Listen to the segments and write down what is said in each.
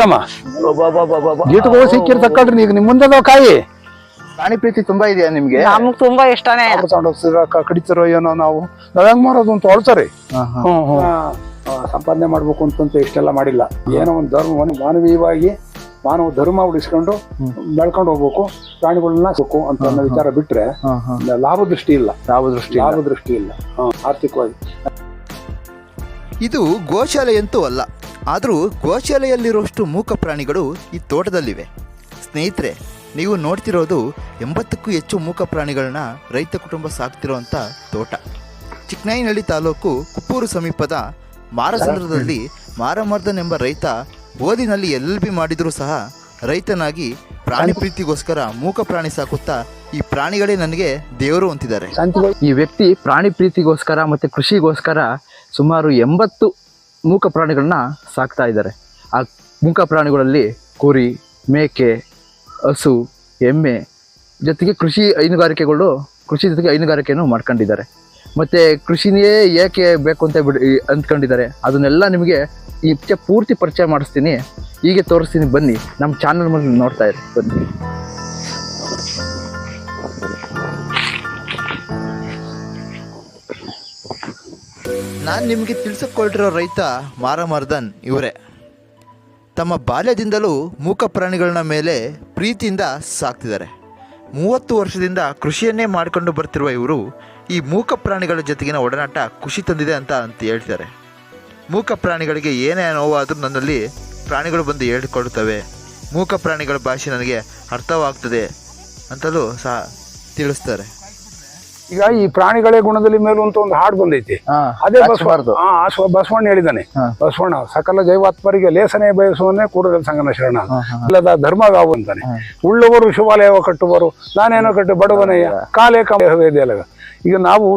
ರಮ್ಮ ಗೀಟು ಹೋಗಿ ಸಿಕ್ಕಿರ್ ತಕೊಳ್ರಿ ಈಗ ನಿಮ್ ಮುಂದೆ ಕಾಯಿ? ಪ್ರಾಣಿ ಪ್ರೀತಿ ತುಂಬಾ ಇದೆಯಾ ನಿಮ್ಗೆ? ನಮ್ಗ್ ತುಂಬಾ ಇಷ್ಟನೇ. ತಗೊಂಡ್ ಏನೋ ನಾವು. ನಾವ್ ಹೆಂಗ್ ಮಾಡೋದು ಅಂತ ಹೊಳ್ತಾರೆ. ಸಂಪಾದನೆ ಮಾಡ್ಬೇಕು ಅಂತಂತ ಇಷ್ಟೆಲ್ಲ ಮಾಡಿಲ್ಲ. ಏನೋ ಒಂದು ಧರ್ಮ ಮಾನವೀಯವಾಗಿ ಮಾನವ ಧರ್ಮ ಉಳಿಸ್ಕೊಂಡು ಬೆಳ್ಕೊಂಡು ಹೋಗ್ಬೇಕು. ಪ್ರಾಣಿಗಳನ್ನ ಸುಕ್ಕು ಅಂತ ಅನ್ನೋ ವಿಚಾರ ಬಿಟ್ರೆ ಲಾಭ ದೃಷ್ಟಿ ಇಲ್ಲ. ಯಾವ ದೃಷ್ಟಿ ಲಾಭ ದೃಷ್ಟಿ ಇಲ್ಲ. ಹ್ಮ್, ಆರ್ಥಿಕವಾಗಿ. ಇದು ಗೋಶಾಲೆ ಅಂತೂ ಅಲ್ಲ. ಆದರೂ ಗೋಶಾಲೆಯಲ್ಲಿರುವಷ್ಟು ಮೂಕ ಪ್ರಾಣಿಗಳು ಈ ತೋಟದಲ್ಲಿವೆ. ಸ್ನೇಹಿತರೆ, ನೀವು ನೋಡ್ತಿರೋದು ಎಂಬತ್ತಕ್ಕೂ ಹೆಚ್ಚು ಮೂಕ ಪ್ರಾಣಿಗಳನ್ನ ರೈತ ಕುಟುಂಬ ಸಾಕ್ತಿರೋವಂಥ ತೋಟ. ಚಿಕ್ಕನಾಯಿನಹಳ್ಳಿ ತಾಲೂಕು ಕುಪ್ಪೂರು ಸಮೀಪದ ಮಾರಸಂದ್ರದಲ್ಲಿ ಮಾರಮರ್ದನ್ ಎಂಬ ರೈತ ಓದಿನಲ್ಲಿ ಎಲ್ ಬಿ ಮಾಡಿದರೂ ಸಹ ರೈತನಾಗಿ ಪ್ರಾಣಿ ಪ್ರೀತಿಗೋಸ್ಕರ ಮೂಕ ಪ್ರಾಣಿ ಸಾಕುತ್ತಾ ಈ ಪ್ರಾಣಿಗಳೇ ನನಗೆ ದೇವರು ಅಂತಿದ್ದಾರೆ. ಈ ವ್ಯಕ್ತಿ ಪ್ರಾಣಿ ಪ್ರೀತಿಗೋಸ್ಕರ ಮತ್ತು ಕೃಷಿಗೋಸ್ಕರ ಸುಮಾರು ಎಂಬತ್ತು ಮೂಕ ಪ್ರಾಣಿಗಳನ್ನ ಸಾಕ್ತಾ ಇದ್ದಾರೆ. ಆ ಮೂಕ ಪ್ರಾಣಿಗಳಲ್ಲಿ ಕುರಿ, ಮೇಕೆ, ಹಸು, ಎಮ್ಮೆ ಜೊತೆಗೆ ಕೃಷಿ ಹೈನುಗಾರಿಕೆಗಳು, ಕೃಷಿ ಜೊತೆಗೆ ಹೈನುಗಾರಿಕೆಯನ್ನು ಮಾಡ್ಕೊಂಡಿದ್ದಾರೆ. ಮತ್ತು ಕೃಷಿನೇ ಏಕೆ ಬೇಕು ಅಂತ ಬಿಡಿ ಅಂದ್ಕೊಂಡಿದ್ದಾರೆ. ಅದನ್ನೆಲ್ಲ ನಿಮಗೆ ಈ ಪೂರ್ತಿ ಪರಿಚಯ ಮಾಡಿಸ್ತೀನಿ. ಹೀಗೆ ತೋರಿಸ್ತೀನಿ. ಬನ್ನಿ. ನಮ್ಮ ಚಾನಲ್ ಮೇಲೆ ನೋಡ್ತಾ ಇರಿ. ಬನ್ನಿ. ನಾನು ನಿಮಗೆ ತಿಳಿಸಿಕೊಟ್ಟಿರೋ ರೈತ ಮಾರಮರ್ದನ್ ಇವರೇ. ತಮ್ಮ ಬಾಲ್ಯದಿಂದಲೂ ಮೂಕ ಪ್ರಾಣಿಗಳನ್ನ ಮೇಲೆ ಪ್ರೀತಿಯಿಂದ ಸಾಕ್ತಿದ್ದಾರೆ. ಮೂವತ್ತು ವರ್ಷದಿಂದ ಕೃಷಿಯನ್ನೇ ಮಾಡಿಕೊಂಡು ಬರ್ತಿರುವ ಇವರು ಈ ಮೂಕ ಪ್ರಾಣಿಗಳ ಜೊತೆಗಿನ ಒಡನಾಟ ಖುಷಿ ತಂದಿದೆ ಅಂತ ಅಂತ ಹೇಳ್ತಾರೆ. ಮೂಕ ಪ್ರಾಣಿಗಳಿಗೆ ಏನೇ ನೋವಾದರೂ ನನ್ನಲ್ಲಿ ಪ್ರಾಣಿಗಳು ಬಂದು ಹೇಳಿಕೊಡುತ್ತವೆ ಮೂಕ ಪ್ರಾಣಿಗಳ ಭಾಷೆ ನನಗೆ ಅರ್ಥವಾಗ್ತದೆ ಅಂತಲೂ ಸಹ ತಿಳಿಸ್ತಾರೆ. ಈಗ ಈ ಪ್ರಾಣಿಗಳೇ ಗುಣದಲ್ಲಿ ಮೇಲು ಅಂತ ಒಂದು ಹಾಡು ಬಂದೈತಿ. ಅದೇ ಬಸವಾರ್ದು ಬಸವಣ್ಣ ಹೇಳಿದಾನೆ. ಬಸವಣ್ಣ ಸಕಲ ಜೈವಾತ್ಮರಿಗೆ ಲೇಸನೆ ಬಯಸುವನ್ನೇ ಕೂಡಲ ಸಂಗನ ಶರಣ ಅಲ್ಲದ ಧರ್ಮ ಧರ್ಮಗಾವು ಅಂತಾನೆ. ಉಳ್ಳವರು ಶಿವಾಲಯ ಕಟ್ಟುವರು ನಾನೇನೋ ಕಟ್ಟು ಬಡವನಯ್ಯ ಕಾಲೇ ಕಾಲ ಈಗ ನಾವು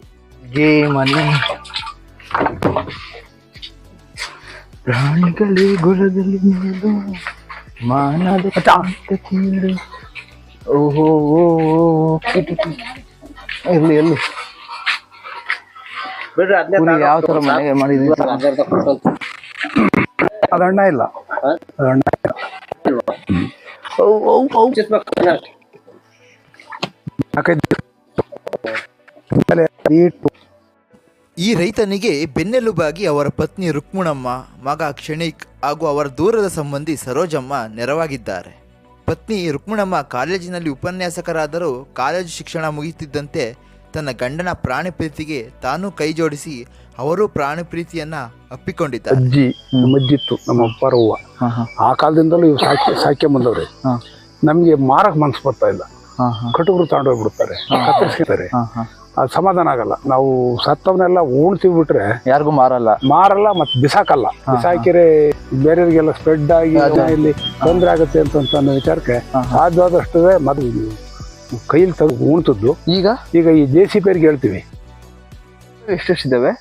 ಪ್ರಾಣಿಗಳೇ ಗುಣದಲ್ಲಿ ಮೇಲು. ಮಾನದ ಓಹೋ ಓ, ಓ, ಕಿಟು, ಕಿಟು. ಎಲ್ಲಿ ಎಲ್ಲಿ ಬಿಡ್ರಿ ಯಾವ ತರ ಮನೆಗೆ ಮಾಡಿದ್ವಿ ಅದಣ್ಣ ಇಲ್ಲ. ಅದಣ್ಣ ಈ ರೈತನಿಗೆ ಬೆನ್ನೆಲುಬಾಗಿ ಅವರ ಪತ್ನಿ ರುಕ್ಮುಣಮ್ಮ ಮಗ ಕ್ಷಣಿಕ್ ಹಾಗೂ ಅವರ ದೂರದ ಸಂಬಂಧಿ ಸರೋಜಮ್ಮ ನೆರವಾಗಿದ್ದಾರೆ. ಪತ್ನಿ ರುಕ್ಮಿಣಮ್ಮ ಕಾಲೇಜಿನಲ್ಲಿ ಉಪನ್ಯಾಸಕರಾದರೂ ಕಾಲೇಜು ಶಿಕ್ಷಣ ಮುಗಿಯುತ್ತಿದ್ದಂತೆ ತನ್ನ ಗಂಡನ ಪ್ರಾಣಿ ಪ್ರೀತಿಗೆ ತಾನೂ ಕೈ ಜೋಡಿಸಿ ಅವರು ಪ್ರಾಣಿ ಪ್ರೀತಿಯನ್ನ ಅಪ್ಪಿಕೊಂಡಿದ್ದಾರೆ. ಅಜ್ಜಿ ನಮ್ಮ ಅಜ್ಜಿತ್ತು ನಮ್ಮ ಅಪ್ಪರ ಹೂವ ಆ ಕಾಲದಿಂದಲೂ ಇವು ಸಾಕಿ ಸಾಕ್ಯ ಬಂದವ್ರೆ. ನಮ್ಗೆ ಮಾರಕ್ ಮನ್ಸು ಬರ್ತಾ ಇಲ್ಲ. ಕಟುಗರು ತಾಂಡೋಗ್ಬಿಡ್ತಾರೆ ಕಟುಕರು ತಗೊಂಡೋಗ್ಬಿಡ್ತಾರೆ ಕತ್ತರಿಸ್ತಾರೆ ಅದು ಸಮಾಧಾನ ಆಗಲ್ಲ. ನಾವು ಸತ್ತವನ್ನೆಲ್ಲ ಉಣ್ತೀವಿ ಬಿಟ್ರೆ ಯಾರಿಗೂ ಮಾರಲ್ಲ. ಮಾರಲ್ಲ ಮತ್ತೆ ಬಿಸಾಕಲ್ಲ. ಬಿಸಾಕಿರೆ ಬೇರೆಯವರಿಗೆಲ್ಲ ಸ್ಪ್ರೆಡ್ ಆಗಿ ಇಲ್ಲಿ ತೊಂದರೆ ಆಗುತ್ತೆ ಅಂತ ಅನ್ನೋ ವಿಚಾರಕ್ಕೆ ಸಾಧ್ಯವಾದಷ್ಟು ಮೊದಲು ಕೈಲಿ ತೆಗೆದು ಉಣ್ತದ್ದು ಈಗ? ಈಗ ಈ ಜೆ ಸಿ ಪೇರಿಗೆ ಹೇಳ್ತೀವಿ. ಎಷ್ಟೆಷ್ಟಿದ್ದಾವೆ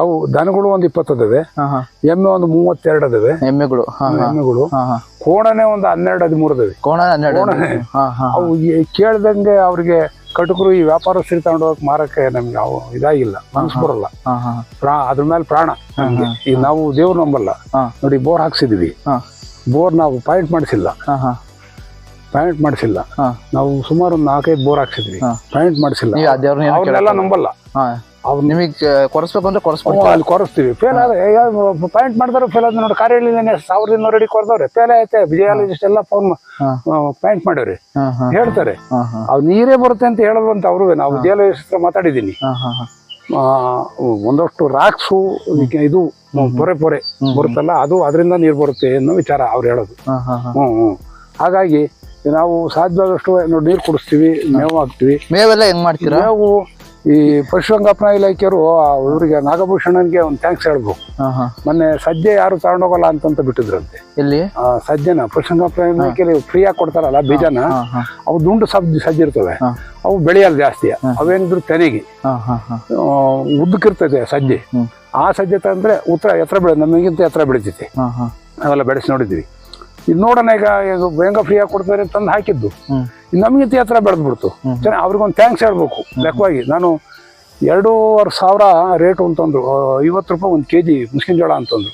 ಅವು ದನಗಳು ಒಂದು ಇಪ್ಪತ್ತದವೆ ಎಮ್ಮೆ ಒಂದು ಮೂವತ್ತೆರಡು ಅದಾವೆ. ಎಮ್ಮೆಗಳು. ಎಮ್ಮೆಗಳು. ಕೋಣನೆ ಒಂದು ಹನ್ನೆರಡು ಹದಿಮೂರು ಅದಾವೆ. ಕೋಣ ಹನ್ನೆರಡು ಅವು ಕೇಳ್ದಂಗೆ ಅವ್ರಿಗೆ ಕಟುಕರು ಈ ವ್ಯಾಪಾರ ಸರಿ ತಗೊಂಡು ಹೋಗಕ್ ಮಾರಕ್ಕೆ ನಮ್ಗೆ ಯಾವ ಇದಾಗಿಲ್ಲ ಮನ್ಸು ಬರಲ್ಲ. ಪ್ರಾ ಅದ್ರ ಮೇಲೆ ಪ್ರಾಣ ನಮ್ಗೆ. ಈಗ ನಾವು ದೇವ್ರು ನಂಬಲ್ಲ. ನೋಡಿ ಬೋರ್ ಹಾಕ್ಸಿದ್ವಿ. ಬೋರ್ ನಾವು ಪಾಯಿಂಟ್ ಮಾಡಿಸಿಲ್ಲ. ಪಾಯಿಂಟ್ ಮಾಡಿಸಿಲ್ಲ. ನಾವು ಸುಮಾರು ಒಂದು ನಾಲ್ಕೈದು ಬೋರ್ ಹಾಕ್ಸಿದ್ವಿ. ಪಾಯಿಂಟ್ ಮಾಡಿಸಿಲ್ಲ. ನೀವು ಅವ್ರನ್ನೆಲ್ಲ ನಂಬಲ್ಲ. ಅವ್ರು ನಿಮಗೆ ಕೊರಸ್ಬೇಕು ಅಂದ್ರೆ ಕೊರೆಸ್ಬೇಕು ಅಲ್ಲಿ ಕೊರಸ್ತೀವಿ. ಫೇಲ್ ಆದ್ರೆ ಪಾಯಿಂಟ್ ಮಾಡಿದ್ರೆ ಫೇಲ್ ಆದ್ರೆ ನೋಡಿ ಕಾರ್ಯ ಸಾವಿರದ ಇನ್ನೂರು ಅಡಿ ಕೊರ್ದವ್ರೆ. ಫೇಲ್ ಆಯ್ತೆ ವಿಜಯಾಲಜಿಸ್ಟ್ ಎಲ್ಲ ಫೋನ್ ಪಾಯಿಂಟ್ ಹಾ. ಹೇಳ್ತಾರೆ. ಹಾ ಹಾ. ಅವ್ ನೀರೇ ಬರುತ್ತೆ ಅಂತ ಹೇಳೋದಂತ ಅವರು ನಾವು ವಿಜಯಾಲಜಿಸ್ಟ್ ಹತ್ರ ಮಾತಾಡಿದ್ದೀನಿ. ಒಂದಷ್ಟು ರಾಕ್ಸು ಇದು ಪೊರೆ ಪೊರೆ ಬರುತ್ತಲ್ಲ ಅದು ಅದರಿಂದ ನೀರು ಬರುತ್ತೆ ಅನ್ನೋ ವಿಚಾರ ಅವ್ರು ಹೇಳೋದು. ಹಾ ಹಾ ಹಾ. ಹ್ಮ್ ಹ್ಮ್. ಹಾಗಾಗಿ ನಾವು ಸಾಧ್ಯವಾದಷ್ಟು ನೋಡಿ ನೀರು ಕುಡಿಸ್ತೀವಿ ಮೇವು ಹಾಕ್ತಿವಿ. ಮೇವೆಲ್ಲ ಹೆಂಗ್ ಮಾಡ್ತೀರಾ? ಮೇವು ಈ ಪಶುಸಂಗೋಪನಾ ಇಲಾಖೆಯವರು ಇವರಿಗೆ ನಾಗಭೂಷಣನ್ಗೆ ಒಂದು ಥ್ಯಾಂಕ್ಸ್ ಹೇಳ್ಬೇಕು. ಮೊನ್ನೆ ಸದ್ಯ ಯಾರು ತಗೊಂಡೋಗಲ್ಲ ಅಂತಂತ ಬಿಟ್ಟಿದ್ರಂತೆ. ಇಲ್ಲಿ ಆ ಸಜ್ಜೆನ ಪಶುಸಂಗೋಪನಾ ಇಲಾಖೆಯಲ್ಲಿ ಫ್ರೀಯಾಗಿ ಕೊಡ್ತಾರಲ್ಲ ಬೀಜನ? ಅವು ದುಂಡು ಸಬ್ ಸಜ್ಜಿರ್ತವೆ. ಅವು ಬೆಳೆಯಲ್ಲ ಜಾಸ್ತಿ. ಅವೇನಿದ್ರು ತೆನೆಗೆ ಉದ್ದಕ್ಕಿರ್ತದೆ ಸಜ್ಜೆ ಆ ಸಜ್ಜೆ ತಂದ್ರೆ ಉತ್ತರ ಎತ್ತರ ಬೆಳೆ ನಮಗಿಂತ ಎತ್ತರ ಬೆಳಿತೈತೆ. ಅವೆಲ್ಲ ಬೆಳೆಸಿ ನೋಡಿದ್ವಿ ಇದು ನೋಡೋಣ ಈಗ ಈಗ ಫ್ರೀ ಆಗಿ ಕೊಡ್ತಾರೆ ತಂದು ಹಾಕಿದ್ದು. ನಮಗೆ ಹತ್ರ ಎತ್ತರ ಬೆಳೆದ್ಬಿಡ್ತು ಚೆನ್ನಾಗಿ ಅವ್ರಿಗೊಂದು ಥ್ಯಾಂಕ್ಸ್ ಹೇಳ್ಬೇಕು ಲೆಕ್ಕವಾಗಿ ನಾನು ಎರಡೂವರೆ ಸಾವಿರ ರೇಟ್ ಅಂತಂದ್ರು ಐವತ್ತು ರೂಪಾಯಿ ಒಂದು ಕೆ ಜಿ ಮುಸ್ಕಿನ ಜೋಳ ಅಂತಂದ್ರು.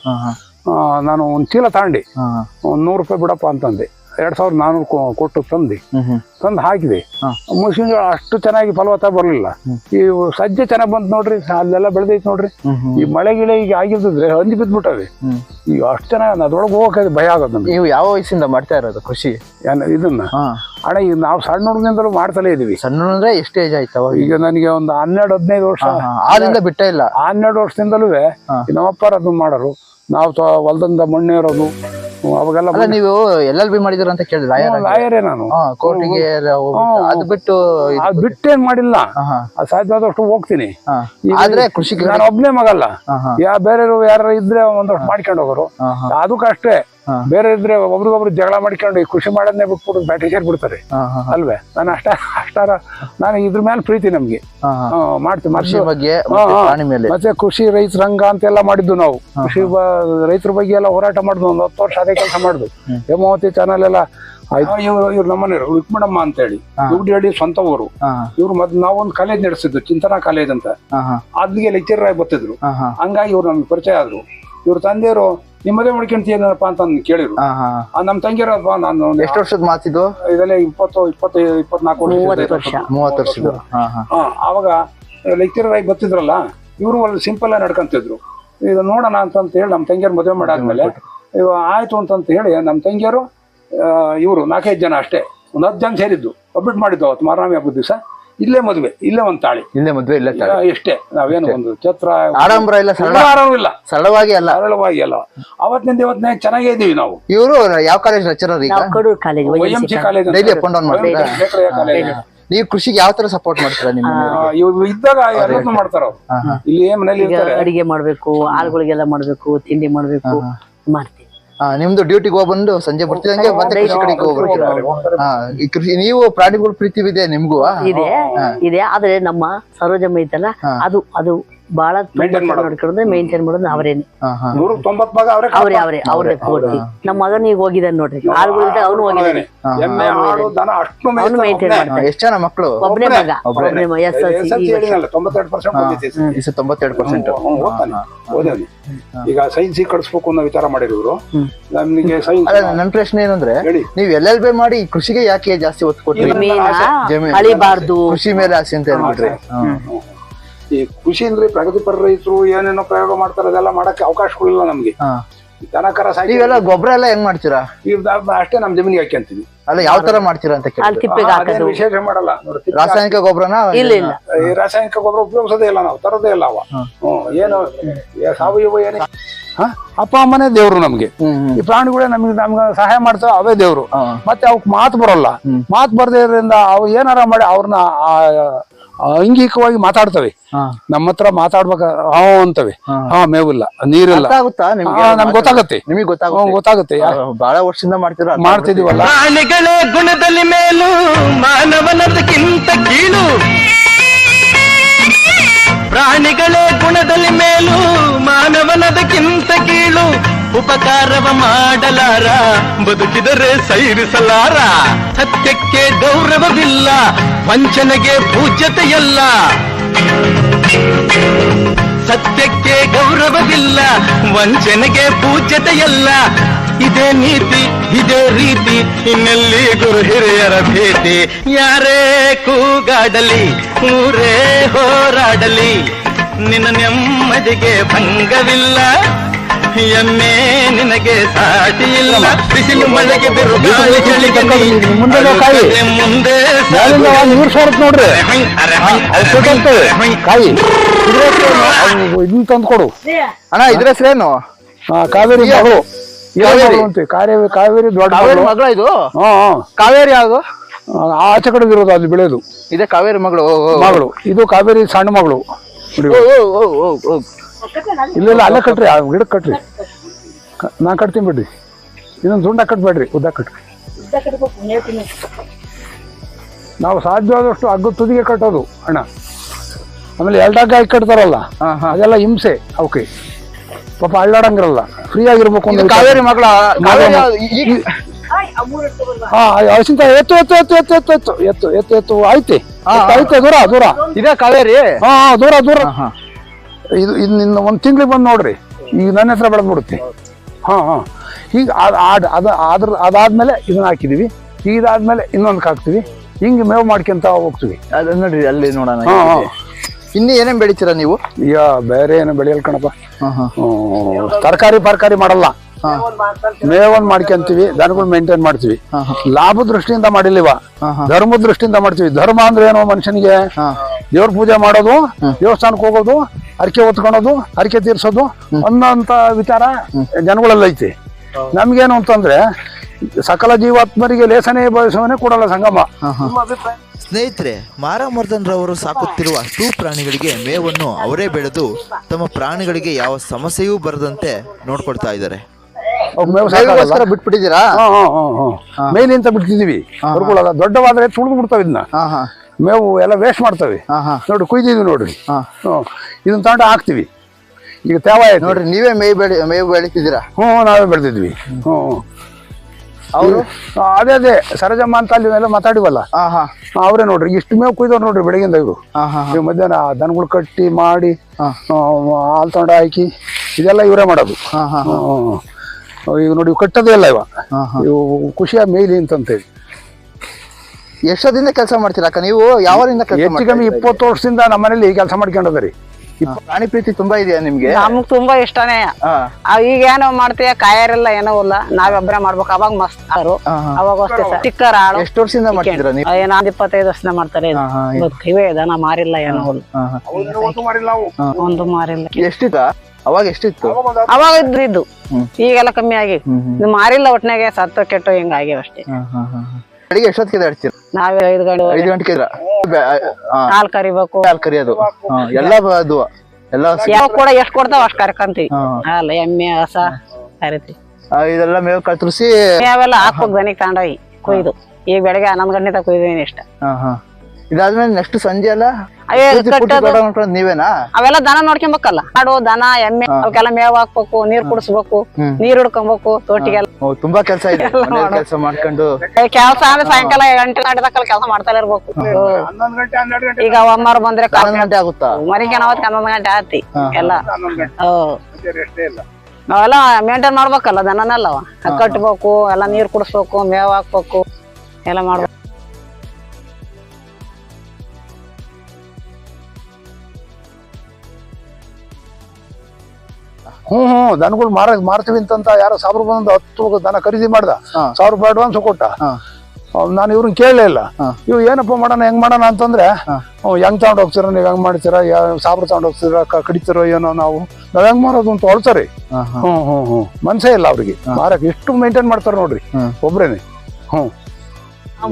ನಾನು ಒಂದು ಚೀಲ ತಗೊಂಡು. ಹಾ. ಒಂದು ನೂರು ರೂಪಾಯಿ ಬಿಡಪ್ಪ ಅಂತಂದೆ. ಎರಡು ಸಾವಿರದ ನಾನ್ನೂರು ಕೊ- ಕೊಟ್ಟು ತಂದು ತಂದು ಹಾಕಿದೆ. ಮುಸ್ಲಿಂ ಅಷ್ಟು ಚೆನ್ನಾಗಿ ಫಲವತ್ತ ಬರಲಿಲ್ಲ. ಈ ಸಜ್ಜೆ ಚೆನ್ನಾಗಿ ಬಂತು ನೋಡ್ರಿ ಅಲ್ಲೆಲ್ಲ ಬೆಳೆದೈತೆ ನೋಡ್ರಿ. ಈ ಮಳೆ ಗಿಳೆ ಈಗ ಆಗಿರ್ತದ್ರೆ ಹಂದಿ ಬಿದ್ದ್ಬಿಟ್ಟವೆ ಹ್ಮ್. ಈಗ ಅಷ್ಟು ಚೆನ್ನಾಗಿ ಅದ್ರೊಳಗೆ ಹೋಗಕ್ಕೆ ಭಯ ಆಗೋದು ನಮ್ಗೆ. ನೀವು ಯಾವ ವಯಸ್ಸಿಂದ ಮಾಡ್ತಾ ಇರೋದು ಖುಷಿ ಏನ್ ಇದನ್ನ? ಅಣ್ಣ ಈಗ ನಾವು ಸಣ್ಣ ಹುಡುಗಿಂದಲೂ ಮಾಡ್ತಲೇ ಇದೀವಿ. ಸಣ್ಣ ಅಂದ್ರೆ ಎಷ್ಟು ಏಜ್ ಆಯ್ತು ಅವಾಗ? ಈಗ ನನಗೆ ಒಂದು ಹನ್ನೆರಡು ಹದಿನೈದು ವರ್ಷ. ಆದ್ರಿಂದ ಬಿಟ್ಟೇ ಇಲ್ಲ? ಹನ್ನೆರಡು ವರ್ಷದಿಂದಲೂ. ನಮ್ಮಪ್ಪರ ಅದನ್ನ ಮಾಡೋರು. ನಾವು ಹೊಲದಿಂದ ಹೊಲ್ದಿಂದ ಮಣ್ಣು ಇರೋದು ಅವಾಗೆಲ್ಲ ಅಲ್ಲ ನೀವು ಎಲ್ ಎಲ್ ಬಿ ಮಾಡಿದ್ರ ಅಂತ ಕೇಳಿದ್ರೆ ಲಾಯರೇ ನಾನು. ಕೋರ್ಟಿಗೆ ಅದು ಬಿಟ್ಟು ಅದ್ ಬಿಟ್ಟೇನ್ ಮಾಡಿಲ್ಲ. ಸಾಧ್ಯವಾದಷ್ಟು ಹೋಗ್ತೀನಿ. ಆದ್ರೆ ಕೃಷಿ ನಾನು ಒಬ್ನೇ ಮಗಲ್ಲ. ಯಾ ಬೇರೆ ಯಾರು ಇದ್ರೆ ಒಂದಷ್ಟು ಮಾಡ್ಕೊಂಡು ಹೋಗೋರು. ಹಾ, ಬೇರೆ ಇದ್ರೆ ಒಬ್ರಿಗೊಬ್ರು ಜಗಳ ಮಾಡ್ಕೊಂಡು ಕೃಷಿ ಮಾಡೋದನ್ನೇ ಬಿಟ್ಬಿಟ್ಟು ಬ್ಯಾಟ್ರಿ ಸೇರ್ಬಿಡ್ತಾರೆ ಹಾ, ಹಾ, ಅಲ್ವೇ? ನಾನು ಅಷ್ಟ ಅಷ್ಟಾರ ನಾನು ಇದ್ರ ಮೇಲೆ ಪ್ರೀತಿ ನಮ್ಗೆ. ಕೃಷಿ ಮತ್ತೆ ಕೃಷಿ ರೈತ ರಂಗ ಅಂತ ಅಂತೆಲ್ಲ ಮಾಡಿದ್ದು ನಾವು. ಕೃಷಿ ರೈತರ ಬಗ್ಗೆ ಎಲ್ಲ ಹೋರಾಟ ಮಾಡಿದ್ವು. ಒಂದು ಹತ್ತು ವರ್ಷ ಅದೇ ಕೆಲಸ ಮಾಡಿದ್ವು. ಹ್ಮ್. ಹೇಮಾವತಿ ಚಾನಲ್ ಎಲ್ಲ ಇವ್ರು ನಮ್ಮನೆ ರುಕ್ಮಣಮ್ಮ ಅಂತ ಹೇಳಿ ದುಡ್ಡು ಹೇಳಿ ಸ್ವಂತ ಊರು. ಇವ್ರು ಮೊದ್ಲು ನಾವೊಂದು ಕಾಲೇಜ್ ನಡೆಸಿದ್ದು ಚಿಂತನಾ ಕಾಲೇಜ್ ಅಂತ. ಅದ್ಗೆ ಲೆಕ್ಚರ್ ಆಗಿ ಬರ್ತಿದ್ರು. ಹಂಗಾಗಿ ಇವ್ರು ನಮ್ಗೆ ಪರಿಚಯ ಆದ್ರು. ಇವ್ರ ತಂದೆಯವರು ನಿಮ್ಮದೇ ಮಾಡ್ಕೊಂತೀನಪ್ಪ ಅಂತ ಕೇಳಿದ್ರು. ಹಾ, ಹಾ. ಆ, ನಮ್ ತಂಗಿರಪ್ಪ ನಾನು ಒಂದು ಎಷ್ಟು ವರ್ಷದ ಮಾತಿದ್ದು ಇದೆಲ್ಲ ಇಪ್ಪತ್ತು ಇಪ್ಪತ್ತೈದು ಇಪ್ಪತ್ನಾಲ್ಕು ವರ್ಷ ಮೂವತ್ತು ವರ್ಷ. ಮೂವತ್ತು ವರ್ಷದ ಹಾ ಹಾ. ಹಾ ಅವಾಗ ಲೆಕ್ಚರರ್ ಆಗಿ ಬರ್ತಿದ್ರಲ್ಲ ಇವರು ಅಲ್ಲಿ ಸಿಂಪಲ್ ಆಗಿ ನಡ್ಕೊಂತಿದ್ರು. ಇದು ನೋಡೋಣ ಅಂತಂತ ಹೇಳಿ ನಮ್ಮ ತಂಗಿಯರ್ ಮದುವೆ ಮಾಡಾದ್ಮೇಲೆ ಇವ ಆಯ್ತು ಅಂತಂತ ಹೇಳಿ ನಮ್ಮ ತಂಗಿಯರು ಇವರು ನಾಲ್ಕೈದು ಜನ ಅಷ್ಟೇ. ಒಂದು ಹತ್ತು ಜನ ಸೇರಿದ್ದು. ಒಬ್ಬಿಟ್ಟು ಮಾಡಿದ್ದು ಅವತ್ತು ಮಾರನಾಮಿ ಹಬ್ಬದ ದಿವಸ. ಇಲ್ಲೇ ಮದುವೆ ಇಲ್ಲೇ ಒಂದು ತಾಳಿ. ಇಲ್ಲೇ ಮದ್ವೆ ಇಲ್ಲ ಎಷ್ಟೇ ನಾವೇನು ಒಂದು ಛತ್ರ ಆಡಂಬರ ಇಲ್ಲ ಸರಳ ಆಡಂಬರ ಇಲ್ಲ. ಸರಳವಾಗಿ ಅಲ್ಲ. ಸರಳವಾಗಿ ಅಲ್ಲ. ಅವತ್ತಿನಿಂದ ಇವತ್ತಿನ ಚೆನ್ನಾಗೇ ಇದೀವಿ ನಾವು. ಇವರು ಯಾವ ಕಾಲೇಜ್ ಲೆಕ್ಚರರ್ ಈಗ? ನಾವು Kadur college Y M C college daily up down ಮಾಡ್ತೀರಾ? ಕಾಲೇಜ್ ನೀವು ಕೃಷಿಗೆ ಯಾವ ತರ ಸಪೋರ್ಟ್ ಮಾಡ್ತೀರಾ ನಿಮ್ಮ ಇವ್ರು ಇದ್ದಾಗ ಎಲ್ಲದನ್ನೂ ಮಾಡ್ತಾರ. ಇಲ್ಲಿ ಏನ್ ಮನೇಲಿ ಇರ್ತಾರೆ? ಅಡಿಗೆ ಮಾಡ್ಬೇಕು ಆಳುಗಳಿಗೆಲ್ಲ ಮಾಡ್ಬೇಕು ತಿಂಡಿ ಮಾಡ್ಬೇಕು ಮಾಡ್ತೀವಿ. ಹಾ, ನಿಮ್ದು ಡ್ಯೂಟಿಗೆ ಹೋಗ್ಬಂದು ಸಂಜೆ ಬರ್ತಿದಂಗೆ ಮತ್ತೆ ಕೃಷಿ ಕಡೆಗೆ ಹೋಗ್ಬಿಡ್ತೀರಾ? ಹಾ. ಈ ಕೃಷಿ ನೀವು ಪ್ರಾಣಿಗಳು ಪ್ರೀತಿ ಇದೆ ನಿಮ್ಗೂ ಇದೆ ಇದೆ. ಆದ್ರೆ ನಮ್ಮ ಸರೋಜಮ್ಮ ಐತಲ್ಲ ಅದು ಅದು ಬಹಳ. ನೋಡ್ಕೊಂಡು ಮೇಂಟೈನ್ ಮಾಡೋದು. ಅವರೇನೆ. ನೂರ ತೊಂಬತ್ ಭಾಗ ಅವರೇ ಅವ್ರೆ ಅವ್ರೆ ಅವ್ರೇ ಪೂರ್ತಿ. ನಮ್ಮ ಮಗನ ಈಗ ಹೋಗಿದ್ದಾನೆ ನೋಡ್ರಿ. ಆಳುಗಳಿಂದ ಅವನು ಹೋಗಿದ್ದಾನೆ ಎಮ್ಮೆ ಆಡು ದನ ಅಷ್ಟು ಅವನು ಮೇಂಟೈನ್ ಮಾಡ್ತಾನೆ. ಎಷ್ಟ್ ಜನ ಮಕ್ಕಳು ಒಬ್ಬನೇ ಮಗ. ಒಬ್ಬನೇ ಎಸ್ ಎಲ್ ಸಿ ತೊಂಬತ್ತೆರಡು ಪರ್ಸೆಂಟ್ ಬಂದಿದೆ ಈ ಸಲ ತೊಂಬತ್ತೆರಡು ಪರ್ಸೆಂಟ್. ಓದ್ತಾನೆ. ಓದಾನೆ ಈಗ ಸೈನ್ಸ್ ಕಳಿಸ್ಬೇಕು ಅನ್ನೋ ವಿಚಾರ ಮಾಡಿರೋರು. ನಮ್ಗೆ ಸೈನ್ಸ್ ಅಲ್ಲ ನನ್ನ ಪ್ರಶ್ನೆ ಏನಂದ್ರೆ ನೀವ್ ನೀವು ಎಲ್ ಎಲ್ ಬಿ ಮಾಡಿ ಕೃಷಿಗೆ ಯಾಕೆ ಜಾಸ್ತಿ ಒತ್ತು ಕೊಟ್ರಿ? ಮೀನ ಜಮೀನು. ಅಳಿಬಾರ್ದು. ಕೃಷಿ ಮೇಲೆ ಆಸೆ ಅಂತ ಹೇಳ್ಬಿಟ್ರಿ. ಈ ಕೃಷಿ ಅಂದ್ರೆ ಪ್ರಗತಿಪರ ರೈತರು ಏನೇನೋ ಪ್ರಯೋಗ ಮಾಡ್ತಾರೆ ಅದೆಲ್ಲ ಮಾಡಕ್ಕೆ ಅವಕಾಶಗಳಿಲ್ಲ ನಮ್ಗೆ. ಹಾ. ದನ ಕರ ಸಾಕಿ ನೀವೆಲ್ಲ ಗೊಬ್ಬರ ಎಲ್ಲ ಹೆಂಗ್ ಮಾಡ್ತೀರಾ? ಅಷ್ಟೇ ನಮ್ ಜಮೀನಿಗೆ ಹಾಕ್ಯಂತೀವಿ. ಅಲ್ಲ ಯಾವ ತರ ಮಾಡ್ತೀರಾ ಅಂತ ಅಲ್ಲಿ ಕೇಳಿದ್ರೆ ತಿಪ್ಪೆಗೆ ಅದೇನ್ ಹಾಕೋದು. ವಿಶೇಷ ಮಾಡಲ್ಲ. ನೋಡಿ, ತಿಪ್ಪೆ ರಾಸಾಯನಿಕ ಗೊಬ್ಬರನ ಇಲ್ಲ ಇಲ್ಲ. ಈ ರಾಸಾಯನಿಕ ಗೊಬ್ಬರ ಉಪಯೋಗಿಸೋದೇ ಇಲ್ಲ ನಾವು ತರೋದೇ ಇಲ್ಲ ಅವ. ಹ್ಮ್ ಏನು ಏ ಸಾವಯವ ಏನೇ ಹ? ಅಪ್ಪ ಅಮ್ಮನೇ ದೇವ್ರು ನಮ್ಗೆ. ಈ ಪ್ರಾಣಿಗಳೇ ನಮ್ಗೆ ನಮ್ಗೆ ಸಹಾಯ ಮಾಡ್ತಾವ ಅವೇ ದೇವ್ರು. ಹಾ. ಮತ್ತೆ ಅವಕ್ ಮಾತು ಬರೋಲ್ಲ. ಮಾತು ಬರ್ದಿರೋದ್ರಿಂದ ಅವು ಏನಾರ ಮಾಡಿ ಅವ್ರನ್ನ ಐಂಗಿಕವಾಗಿ ಮಾತಾಡ್ತವೆ. ನಮ್ಮ ಹತ್ರ ಮಾತಾಡ್ಬೇಕ ಹಾ ಅಂತವೆ. ಹಾ. ಮೇವಿಲ್ಲ ನೀರಿಲ್ಲ. ಗೊತ್ತಾಗುತ್ತಾ ನಿಮ್ಗೆ? ಗೊತ್ತಾಗತ್ತೆ. ನಿಮಗೆ ಬಹಳ ವರ್ಷದಿಂದ ಮಾಡ್ತೀರ ಮಾಡ್ತಿದೀವಲ್ಲ ಪ್ರಾಣಿಗಳೇ ಗುಣದಲ್ಲಿ ಮೇಲು ಮಾನವನದಕ್ಕಿಂತ ಕೀಳು. ಪ್ರಾಣಿಗಳೇ ಗುಣದಲ್ಲಿ ಮೇಲು ಮಾನವನದಕ್ಕಿಂತ ಕೀಳು. ಉಪಕಾರವ ಮಾಡಲಾರ? ಬದುಕಿದರೆ ಸೈರಿಸಲಾರ? ಸತ್ಯಕ್ಕೆ ಗೌರವವಿಲ್ಲ, ವಂಚನೆಗೆ ಪೂಜ್ಯತೆಯಲ್ಲ. ಸತ್ಯಕ್ಕೆ ಗೌರವವಿಲ್ಲ, ವಂಚನೆಗೆ ಪೂಜ್ಯತೆಯಲ್ಲ. ಇದೇ ನೀತಿ, ಇದೇ ರೀತಿ, ಇನ್ನೆಲ್ಲಿ ಗುರು ಹಿರಿಯರ ಭೇಟಿ? ಯಾರೇ ಕೂಗಾಡಲಿ ಮೂರೇ ಹೋರಾಡಲಿ. ನಿನ್ನ ನೆಮ್ಮದಿಗೆ ಭಂಗವಿಲ್ಲ. ಎಮ್ಮೆ ನಿನಗೆ ಸಾಟಿ ಇಲ್ಲ ಬಿಸಿಲು ಮಳೆಗೆದರು ಗಾಳಿ ಚಳಿಗೆ ಮುಂದೆ ಕಾಯಿ. ಮುಂದೆ ನೂರು ಸಾವಿರ ನೋಡ್ರಿ. ಔಷಧ ಅಂತೇಳಿ ಕಾಯಿ. ಇದನ್ನ ತಂದ್ಕೊಡು. ಅಣ್ಣ ಇದ್ರ ಹೆಸರೇನು ಕಾವೇರಿ ಕಾವೇರಿ. ಕಾವೇರಿ ದೊಡ್ಡ ಮಗಳ. ಇದು? ಕಾವೇರಿ ಯಾವುದು? ಆಚೆ ಕಡೆ ಇರೋದು ಅದು ಬೆಳೆಯೋದು. ಇದೇ ಕಾವೇರಿ ಮಗಳು. ಮಗಳು. ಇದು ಕಾವೇರಿ ಸಣ್ಣ ಮಗಳು. ಇಲ್ಲ ಇಲ್ಲ ಅಲ್ಲೇ ಕಟ್ರಿ ಆ ಗಿಡಕ್ಕೆ ಕಟ್ರಿ. ನಾ ಕಟ್ತೀನಿ ಬಿಡ್ರಿ. ಇನ್ನೊಂದು ಸುಂಡ ಕಟ್ಬೇಡ್ರಿ ಉದ್ದ ಕಟ್ರಿ. ನಾವು ಸಾಧ್ಯವಾದಷ್ಟು ಹಗ್ಗದ ತುದಿಗೆ ಕಟ್ಟೋದು ಅಣ್ಣ. ಆಮೇಲೆ ಎರಡಾಗ ಹಾಕಿ ಕಟ್ತಾರಲ್ಲ. ಅದೆಲ್ಲ ಹಿಂಸೆ ಅವಕ್ಕೆ. ಪಾಪ ಅಳ್ಳಾಡಂಗಿರಲ್ಲ ಫ್ರೀ ಆಗಿರ್ಬೇಕು ಕಾವೇರಿ ಮಗಳ ಹಾ ಎತ್ತು ಎತ್ತು ಎತ್ತು ಎತ್ತು ಎತ್ತು ಎತ್ತು ಎತ್ತು ಎತ್ತು ಎತ್ತು ಆಯ್ತೆ. ಆಯ್ತು ದೂರ ದೂರ. ಇದೇ ಕಾವೇರಿ? ಹಾ ದೂರ ದೂರ. ಹಾ. ಇದು ಇದು ನಿನ್ನ ಒಂದು ತಿಂಗಳಿಗೆ ಬಂದು ನೋಡ್ರಿ. ಈಗ ನನ್ನ ಹೆಸರು ಬೆಳೆದ್ಬಿಡುತ್ತೆ ಹಾಂ ಹಾಂ. ಈಗ ಅದು ಆಡ್ ಅದು ಅದ್ರ ಅದಾದಮೇಲೆ ಇದನ್ನ ಹಾಕಿದೀವಿ. ಇದಾದ್ಮೇಲೆ ಇನ್ನೊಂದು ಹಾಕ್ತೀವಿ. ಹಿಂಗೆ ಮೇವು ಮಾಡ್ಕೊಂತ ಹೋಗ್ತೀವಿ. ಅದು ನೋಡ್ರಿ ಅಲ್ಲಿ ನೋಡೋಣ. ಹಾಂ ಹಾಂ. ಇನ್ನು ಏನೇನು ಬೆಳಿತೀರಾ ನೀವು? ಯಾ ಬೇರೆ ಏನು ಬೆಳೆಯಲ್ಲ ಕಣಪ್ಪ. ಹಾ ಹಾ. ತರಕಾರಿ ಪರಕಾರಿ ಮಾಡಲ್ಲ. ಮೇವನ್ ಮಾಡ್ಕೊಂತೀವಿ. ದನಗಳು ಮೇಂಟೈನ್ ಮಾಡ್ತೀವಿ. ಲಾಭ ದೃಷ್ಟಿಯಿಂದ ಹಾ. ಧರ್ಮ ದೃಷ್ಟಿಯಿಂದ ಮಾಡ್ತೀವಿ. ಧರ್ಮ ಅಂದ್ರೆ ಏನೋ ಮನುಷ್ಯನಿಗೆ. ದೇವ್ರ ಪೂಜೆ ಮಾಡೋದು ದೇವಸ್ಥಾನಕ್ಕೆ ಹೋಗೋದು ಅರಿಕೆ ಹೊತ್ಕೊಳೋದು ಅರಿಕೆ ತೀರ್ಸೋದು ಅನ್ನೋಂತ ವಿಚಾರ ಜನಗಳಲ್ಲಿ ಐತಿ ನಮ್ಗೇನು ಅಂತಂದ್ರೆ ಸಕಲ ಜೀವಾತ್ಮರಿಗೆ ಲೇಸನೆ ಬಯಸುವನೇ ಕೊಡಲ್ಲ ಸಂಗಮ. ಸ್ನೇಹಿತರೆ ಮಾರಾಮರ್ದನ್ ರವರು ಸಾಕುತ್ತಿರುವ ಅಷ್ಟೂ ಪ್ರಾಣಿಗಳಿಗೆ ಮೇವನ್ನು ಅವರೇ ಬೆಳೆದು ತಮ್ಮ ಪ್ರಾಣಿಗಳಿಗೆ ಯಾವ ಸಮಸ್ಯೆಯೂ ಬರದಂತೆ ನೋಡ್ಕೊಳ್ತಾ ಇದ್ದಾರೆ. ಮೇವಿಗೋಸ್ಕರ ಬಿಟ್ಬಿಟ್ಟಿದ್ದೀರಾ? ಹಾ, ಹಾ, ಹಾ, ಹಾ. ಮೇಲಿಂತ ಬಿಡ್ತಿದೀವಿ ಹೊರ್ಕೊಳ್ಳಲ್ಲ ದೊಡ್ಡವಾದ್ರೆ ತುಳಿದು ಬಿಡ್ತಾವೆ ಇದನ್ನ. ಹಾ ಹಾ. ಮೇವು ಎಲ್ಲ ವೇಸ್ಟ್ ಮಾಡ್ತವೆ. ಹಾ ಹಾ. ನೋಡಿ ಕುಯ್ದಿದ್ವಿ ನೋಡ್ರಿ. ಇದನ್ನ ತಗೊಂಡು ಹಾಕ್ತಿವಿ. ಈಗ ತೇವ ನೋಡ್ರಿ ನೀವೇ ಮೇವು ಬೆಳಿ ಮೇವು ಬೆಳಿತಿದ್ದೀರಾ? ಹ್ಞೂ ನಾವೇ ಬೆಳೆದಿದ್ವಿ ಹ್ಞೂ ಅವರು? ಅದೇ ಅದೇ. ಸರಜಮ್ಮ ಅಂತ ಅಲ್ಲಿ ಎಲ್ಲ ಮಾತಾಡಿವಲ್ಲ. ಹಾ ಹಾ. ಅವರೇ ನೋಡ್ರಿ ಇಷ್ಟು ಮೇವು ಕುಯ್ದವ್ರು ನೋಡ್ರಿ ಬೆಳಗಿಂದ ಇವರು. ನೀವು ಮಧ್ಯಾಹ್ನ ದನಗಳು ಕಟ್ಟಿ ಮಾಡಿ ಹಾಲ್ ತೊಗೊಂಡು ಹಾಕಿ ಇದೆಲ್ಲ ಇವರೇ ಮಾಡೋದು. ಹಾ ಹಾ ಹ್ಮ್. ಈಗ ನೋಡಿ ಇವು ಕಟ್ಟೋದೇ ಇಲ್ಲ ಇವ. ಇವು ಖುಷಿಯ ಮೇಲಿ ಅಂತಂತೇಳಿ. ಎಷ್ಟದಿಂದ ಕೆಲಸ ಮಾಡ್ತೀರಾ ಅಕ್ಕ? ನೀವು ಯಾವರಿಂದ ಕೆಲಸ ಹೆಚ್ಚು ಕಮ್ಮಿ ಇಪ್ಪತ್ತು ವರ್ಷದಿಂದ ನಮ್ಮ ಮನೇಲಿ ಕೆಲಸ ಮಾಡ್ಕೊಂಡದ್ರಿ ಪ್ರಾಣಿ ಪ್ರೀತಿ ತುಂಬಾ ಇದೆಯಾ ನಿಮ್ಗೆ? ನಮಗ್ ತುಂಬಾ ಇಷ್ಟನೇ. ಈಗ ಏನೋ ಮಾಡ್ತೀಯ ಕಾಯರಿಲ್ಲ ಏನೋ ಇಲ್ಲ. ನಾವೊಬ್ಬರೇ ಮಾಡ್ಬೇಕು. ಅವಾಗ ಮಸ್ತ್ ಆರು. ಅವಾಗ ಅಷ್ಟೇ ಚಿಕ್ಕರ ಆಳು. ಎಷ್ಟು ವರ್ಷದಿಂದ ಮಾಡ್ತಿದ್ರ ಇಪ್ಪತ್ತೈದು ವರ್ಷದಿಂದ ಮಾಡ್ತಾರೆ. ಇದು. ಇದ ಇವೇ ದನ ಮಾರಿಲ್ಲ ಏನೋ. ಒಂದು ಮಾರಿಲ್ಲ ಎಷ್ಟಿತ್ತ ಅವಾಗ ಎಷ್ಟಿತ್ತು? ಅವಾಗ ಇದ್ರು ಇದ್ದು ಈಗೆಲ್ಲ ಕಮ್ಮಿ ಆಗಿ. ಇದು ಮಾರಿಲ್ಲ ಒಟ್ನಾಗೆ ಸತ್ತೋ ಕೆಟ್ಟು ಹಿಂಗ ಆಗ್ಯಾವ ಅಷ್ಟೇ. ಅಡಿಗೆ. ಬೆಳಿಗ್ಗೆ ಎಷ್ಟೊತ್ತಿಗೆ ಎದ್ದಾಡ್ತೀರಾ ನಾವೇ ಐದು ಗಂಟೆ ಐದು ಗಂಟೆಗೆ ಹಾಲ್ ಕರಿಬೇಕು. ಹಾಲು ಕರಿಯೋದು. ಎಲ್ಲ ಅದು. ಎಲ್ಲ ಯಾವ ಕೂಡ ಎಷ್ಟು ಕೊಡ್ತಾವ ಅಷ್ಟು ಕರ್ಕಂತೀವಿ. ಹಾಲು ಎಮ್ಮೆ ಹಸ ಕರಿತಿ ಇದೆಲ್ಲ ಮೇವು ಕತ್ತರಿಸಿ ಅವೆಲ್ಲ ಹಾಕ್ಬೇಕು ದನಿಗೆ ತಗೊಂಡೋಗಿ ಕೊಯ್ದು. ಈಗ ಬೆಳಗ್ಗೆ ಹನ್ನೊಂದು ಗಂಟೆ ತಕ ಕೊಯ್ದೀನಿ ಇಷ್ಟ. ಇದಾದ್ಮೇಲೆ ನೆಕ್ಸ್ಟ್ ಸಂಜೆ ಅಲ್ಲ? ನೀವೇನಾ? ಅವೆಲ್ಲ ದನ ನೋಡ್ಕೊಬೇಕಲ್ಲ. ಆಡು ದನ ಎಮ್ಮೆ ಅವಕ್ಕೆಲ್ಲ ಮೇವ್ ಹಾಕ್ಬೇಕು ನೀರ್ ಕುಡಿಸ್ಬೇಕು. ನೀರ್ ಹಿಡ್ಕೊಬೇಕು ತೋಟಿಗೆಲ್ಲ. ತುಂಬಾ ಕೆಲಸ ಇದೆ. ಎಲ್ಲ ಕೆಲಸ ಮಾಡ್ಕೊಂಡು. ಕೆಲಸ ಅಂದ್ರೆ ಸಾಯಂಕಾಲ ಗಂಟೆ ಗಂಟೆ ತಕ್ಕ ಕೆಲಸ ಮಾಡ್ತಾ ಇರ್ಬೇಕು. ಈಗ ಅಮ್ಮರು ಬಂದ್ರೆ ಹನ್ನೊಂದು ಗಂಟೆ ಆಗುತ್ತಾ? ಮರಿಗೆ ನಾವತ್ ಹನ್ನೊಂದು ಗಂಟೆ ಆತಿ. ಎಲ್ಲ. ನಾವೆಲ್ಲ ಮೇಂಟೈನ್ ಮಾಡ್ಬೇಕಲ್ಲ ದನನೆಲ್ಲ ಕಟ್ಬೇಕು ಎಲ್ಲ ನೀರ್ ಕುಡಿಸ್ಬೇಕು ಮೇವ್ ಹಾಕ್ಬೇಕು ಎಲ್ಲ ಮಾಡ್ಬೇಕು. ದನಗಳು ಮಾರ ಮಾರ್ತೀವಿ ಅಂತಂತ ಯಾರೋ ಸಾವಿರ ರೂಪಾಯಿ ಹತ್ತು ದನ ಖರೀದಿ ಮಾಡ್ದ. ಹಾ. ಸಾವಿರ ರೂಪಾಯಿ ಅಡ್ವಾನ್ಸ್ ಕೊಟ್ಟ. ನಾನು ಇವ್ರನ್ನ ಕೇಳಲೇ ಇಲ್ಲ. ಇವ್ ಏನಪ್ಪ ಮಾಡೋಣ ಹೆಂಗ್ ಮಾಡೋಣ ಅಂತಂದ್ರೆ ಹೆಂಗ್ ತಗೊಂಡ್ ಹೋಗ್ತೀರಾ ನೀವ್ ಹೆಂಗ್ ಮಾಡ್ತೀರಾ ಯಾ ಸಾವಿರ ತಗೊಂಡ್ ಹೋಗ್ತೀರಾ ಕ- ಕಡಿತೀರೋ ಏನೋ ನಾವು. ನಾವ್ ಹೆಂಗ್ ಮಾರೋದು ಅಂತ ಹೊಳ್ತಾರಿ ಹಾ, ಹಾ. ಹ್ಮ್ ಹ್ಮ್ ಹ್ಮ್. ಮನ್ಸೇ ಇಲ್ಲ ಅವ್ರಿಗೆ. ಮಾರಕ್ ಎಷ್ಟು ಮೇಂಟೈನ್ ಮಾಡ್ತಾರ ನೋಡ್ರಿ. ಒಬ್ರೇನೆ. ಹ್ಮ್.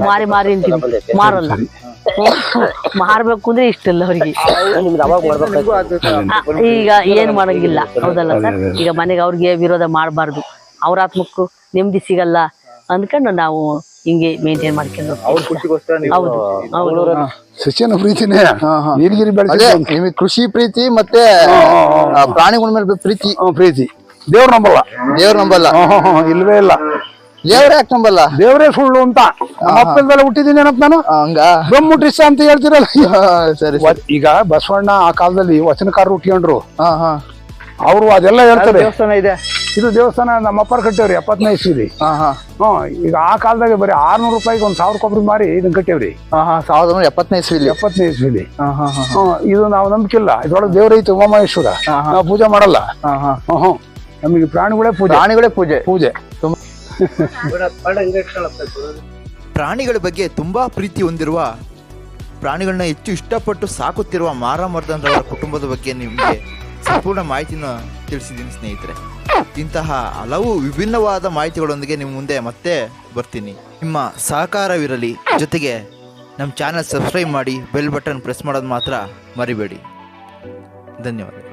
ಮಾರಿ ಮಾರಿ ಮಾರಲ್ಲ. ಮಾರ್ಬೇಕು ಅಂದ್ರೆ ಇಷ್ಟ ಇಲ್ಲ ಅವ್ರಿಗೆ ಈಗ ಏನ್ ಮಾಡಂಗಿಲ್ಲ. ಹೌದಲ್ಲ ಸರ್? ಈಗ ಮನೆಗೆ ಅವ್ರಿಗೆ ವಿರೋಧ ಮಾಡಬಾರ್ದು. ಅವ್ರ ಆತ್ಮಕ್ಕೂ ನೆಮ್ಮದಿ ಸಿಗಲ್ಲ ಅಂದ್ಕೊಂಡು ನಾವು ಹಿಂಗೆ ಮೇಂಟೈನ್ ಮಾಡ್ಕೊಂಡು. ಹೌದು ಹೌದು. ಸಚಿನ ಪ್ರೀತಿನೇ. ನೀರ್ಗಿರಿ ಅದೇ. ಬೆಳೆಸಿ ನಿಮಗೆ ಕೃಷಿ ಪ್ರೀತಿ ಮತ್ತೆ ಪ್ರಾಣಿಗಳ ಮೇಲೆ ಪ್ರೀತಿ. ಪ್ರೀತಿ. ದೇವ್ರ ನಂಬಲ್ಲ. ದೇವ್ರ ನಂಬಲ್ಲ. ಇಲ್ವೇ ಇಲ್ಲ. ದೇವ್ರ ಯಾಕೆ ನಂಬಲ್ಲ ದೇವರೇ ಸುಳ್ಳು ಅಂತ. ಅಪ್ಪಲ್ದಲ್ಲ ಅಪ್ಪನ ಹುಟ್ಟಿದ್ದೀನಿ ಏನಪ್ಪ ನಾನು? ಆ, ಹಂಗ? ಬ್ರಹ್ಮುಟ್ರಿಸ ಅಂತ ಹೇಳ್ತಿರಲ್ಲ. ಹಾ, ಸರಿ ಈಗ ಬಸವಣ್ಣ ಆ ಕಾಲದಲ್ಲಿ ವಚನಕಾರರು ಹುಟ್ಕೊಂಡ್ರು ಹಾ ಹಾ. ಅವರು ಅದೆಲ್ಲ ಹೇಳ್ತಾರೆ. ದೇವಸ್ಥಾನ ಇದೆ? ಇದು ದೇವಸ್ಥಾನ ನಮ್ಮ ಅಪ್ಪರ್ ಕಟ್ಟೇವ್ರಿ ಎಪ್ಪತ್ತನೇ ಇಸ್ವಿ ಹಾ ಹಾ. ಹ್ಮ್ ಈಗ ಆ ಕಾಲದಾಗ ಬರೀ ಆರ್ನೂರು ರೂಪಾಯಿಗೆ ಒಂದ್ ಸಾವಿರ ಕೊಬ್ಬರಿ ಮಾರಿ ಇದನ್ನ ಕಟ್ಟೇವ್ರಿ. ಹಾ ಹಾ ಸಾವಿರದ ಒಂಬೈನೂರ ಎಪ್ಪತ್ತನೇ ಇಸ್ವಿಲಿ. ಎಪ್ಪತ್ತನೇ ಇಸ್ವಿಲಿ. ಹಾ ಹಾ ಹಾ ಇದು ನಾವು ನಂಬಿಕಿಲ್ಲ ಇದ್ರೊಳಗೆ ದೇವ್ರೈತೆ ಉಮಾಮಹೇಶ್ವರ. ಹಾ, ಹಾ. ನಾವು ಪೂಜೆ ಮಾಡಲ್ಲ. ಹಾ ಹಾ. ಹ್ಮ್ ಹ್ಮ್ ನಮಗೆ ಪ್ರಾಣಿಗಳೇ ಪೂಜೆ. ಪ್ರಾಣಿಗಳೇ ಪೂಜೆ. ಪೂಜೆ. ಪ್ರಾಣಿಗಳ ಬಗ್ಗೆ ತುಂಬಾ ಪ್ರೀತಿ ಹೊಂದಿರುವ, ಪ್ರಾಣಿಗಳನ್ನ ಹೆಚ್ಚು ಇಷ್ಟಪಟ್ಟು ಸಾಕುತ್ತಿರುವ ಮಾರಾಮರ್ದನ್ ರವರ ಕುಟುಂಬದ ಬಗ್ಗೆ ನಿಮಗೆ ಸಂಪೂರ್ಣ ಮಾಹಿತಿನ ತಿಳಿಸಿದ್ದೀನಿ ಸ್ನೇಹಿತರೆ. ಇಂತಹ ಹಲವು ವಿಭಿನ್ನವಾದ ಮಾಹಿತಿಗಳೊಂದಿಗೆ ನಿಮ್ಮ ಮುಂದೆ ಮತ್ತೆ ಬರ್ತೀನಿ. ನಿಮ್ಮ ಸಹಕಾರವಿರಲಿ. ಜೊತೆಗೆ ನಮ್ಮ ಚಾನಲ್ ಸಬ್ಸ್ಕ್ರೈಬ್ ಮಾಡಿ, ಬೆಲ್ ಬಟನ್ ಪ್ರೆಸ್ ಮಾಡೋದು ಮಾತ್ರ ಮರಿಬೇಡಿ. ಧನ್ಯವಾದಗಳು